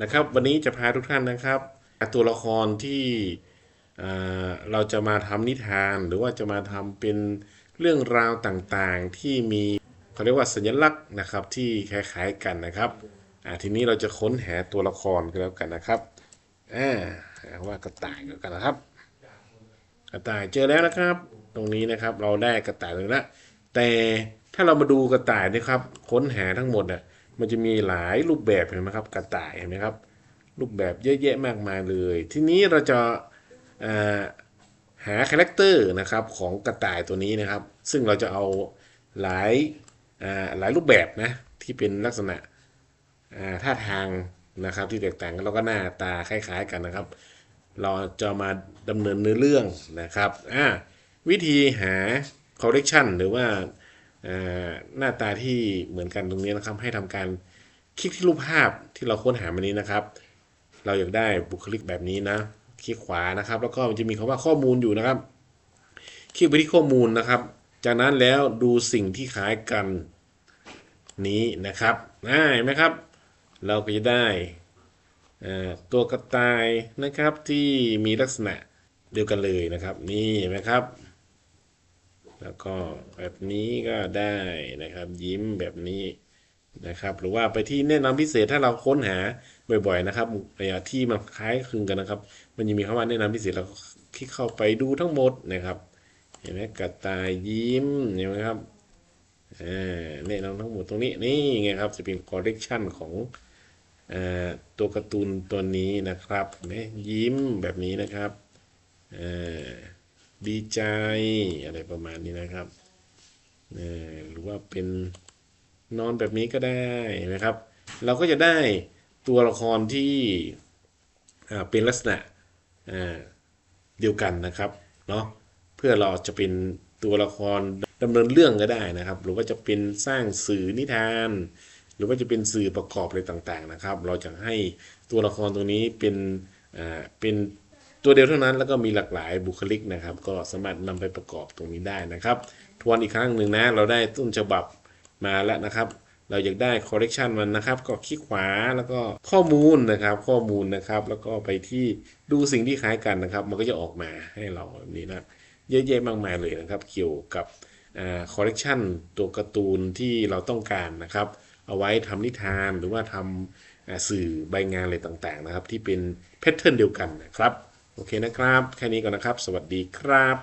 นะครับวันนี้จะพาทุกท่านนะครับ ตัวละครที่เราจะมาทำนิทานหรือว่าจะมาทำเป็นเรื่องราวต่างๆ ที่มีเขาเรียกว่าสัญลักษณ์นะครับที่คล้ายๆกันนะครับทีนี้เราจะค้นหาตัวละครกันแล้วกันนะครับอ่าว่ากระต่ายกันนะครับ กระต่ายเจอแล้วนะครับ ตรงนี้นะครับเราได้กระต่ายเลยละแต่ถ้าเรามาดูกระต่ายนะครับ ค้นหาทั้งหมดอะ มันจะมีหลายรูปแบบเห็นไหมครับ กระต่ายเห็นไหมครับ รูปแบบเยอะแยะมากมายเลย ทีนี้เราจะาหาคาแรคเตอร์นะครับของกระต่ายตัวนี้นะครับ ซึ่งเราจะเอาหลายาหลายรูปแบบนะที่เป็นลักษณะาท่าทางนะครับที่แตกต่างกันแล้วก็หน้าตาคล้ายๆกันนะครับ เราจะมาดำเนินเนื้อเรื่องนะครับวิธีหา correction หรือว่าอ่า หน้าตาที่เหมือนกันตรงนี้นะครับ ให้ทำการคลิกที่รูปภาพที่เราค้นหามานี้นะครับ เราอยากได้บุคลิกแบบนี้นะ คลิกขวานะครับ แล้วก็มันจะมีคำว่าข้อมูลอยู่นะครับ คลิกไปที่ข้อมูลนะครับ จากนั้นแล้วดูสิ่งที่คล้ายกันนี้นะครับอ่าเห็นไหมครับ เราก็จะได้ตัวกระต่ายนะครับที่มีลักษณะเดียวกันเลยนะครับ นี่เห็นไหมครับ แล้วก็แบบนี้ก็ได้นะครับ ยิ้มแบบนี้นะครับ หรือว่าไปที่แนะนำพิเศษถ้าเราค้นหาบ่อยๆนะครับระยะที่มันคล้ายคลึงกันนะครับ มันจะมีคำว่าแนะนำพิเศษเราคลิกเข้าไปดูทั้งหมดนะครับ เห็นไหมกระต่ายยิ้มเห็นไหมครับแนะนำทั้งหมดตรงนี้นี่ไงครับจะเป็น correction ของอตัวการ์ตูนตัวนี้นะครับเห็นไหมยิ้มแบบนี้นะครับอ่า ดีใจอะไรประมาณนี้นะครับหรือว่าเป็นนอนแบบนี้ก็ได้นะครับ เราก็จะได้ตัวละครที่เป็นลักษณะเดียวกันนะครับเนาะเพื่อเราจะเป็นตัวละครดำเนินเรื่องก็ได้นะครับ หรือว่าจะเป็นสร้างสื่อนิทาน หรือว่าจะเป็นสื่อประกอบอะไรต่างๆนะครับ เราจะให้ตัวละครตรงนี้เป็นเป็น ตัวเดียวเท่านั้นแล้วก็มีหลากหลายบุคลิกนะครับ ก็สามารถนำไปประกอบตรงนี้ได้นะครับ ทวนอีกครั้งหนึ่งนะ เราได้ต้นฉบับมาแล้วนะครับ เราอยากได้ correction มันนะครับ ก็คลิกขวาแล้วก็ข้อมูลนะครับ ข้อมูลนะครับ แล้วก็ไปที่ดูสิ่งที่คล้ายกันนะครับ มันก็จะออกมาให้เราแบบนี้นะเยอะแยะมากมายเลยนะครับ เกี่ยวกับคอ่า correction ตัวการ์ตูนที่เราต้องการนะครับ เอาไว้ทำนิทานหรือว่าทำอ่าสื่อใบงานอะไรต่างๆนะครับ ที่เป็นแพทเทิร์นเดียวกันนะครับ โอเคนะครับ แค่นี้ก่อนนะครับ สวัสดีครับ